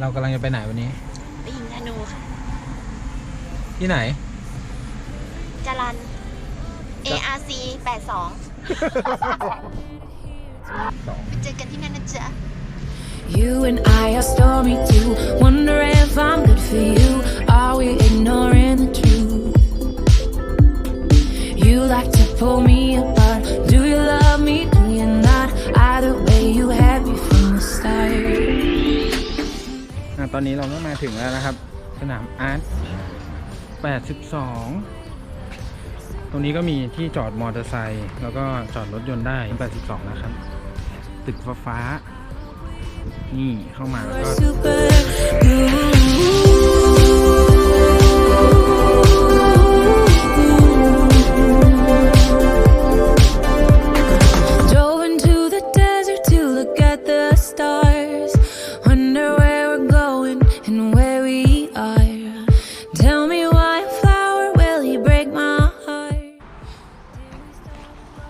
เรากำลังจะไปไหนวันนี้ ไปยิงธนูค่ะที่ไหน จรัน ARC 82สองไปเจอกันที่นั่นนะจ๊ะ You and I are stormy too. Wonder if I'm good for you. ตอนนี้เราก็มาถึงแล้วนะครับ สนามอาร์ต82 ตรงนี้ก็มีที่จอดมอเตอร์ไซค์แล้วก็จอดรถยนต์ได้ 82 นะครับ ตึกฟ้าฟ้า นี่เข้ามาแล้วก็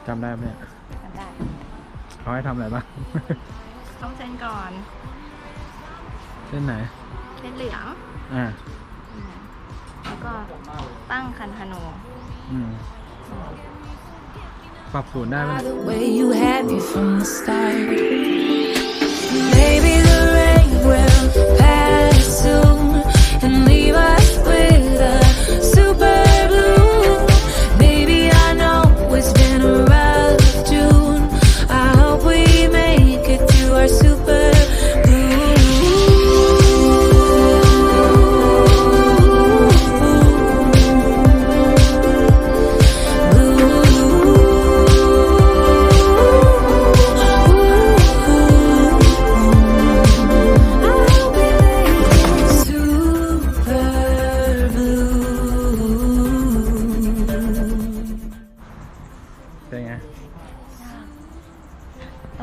จำได้ไหมเนี่ยได้เขาให้ทำอะไรบ้าง ต้องเส้นก่อนเส้นไหน เส้นเหลืองอ่าแล้วก็ตั้งคันธนูอืมปรับศูนย์ได้ไหม By the way you had me from the start.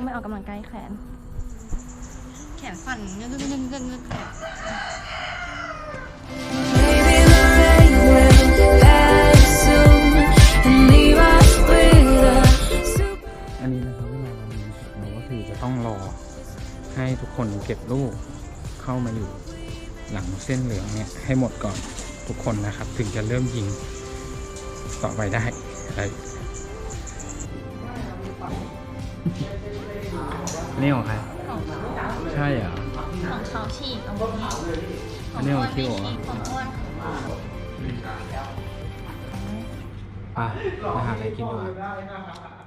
ต้องไปออกกำลังกายแขน แขนสั่นเงึกเงึกเงึกเงึก Maybe the rain will pass soon and leave us with a super. อันนี้นะครับเวลาเรามีเราก็คือจะต้องรอให้ทุกคนเก็บลูกเข้ามาอยู่หลังเส้นเหลืองเนี่ยให้หมดก่อนทุกคนนะครับ ถึงจะเริ่มยิงต่อไปได้ นนี่ของใครใช่เหรอ ของเขาฉีกเอาของอันนี้ของคิวเหรอ ของอ้วนไปไปหาอะไรกินดีกว่า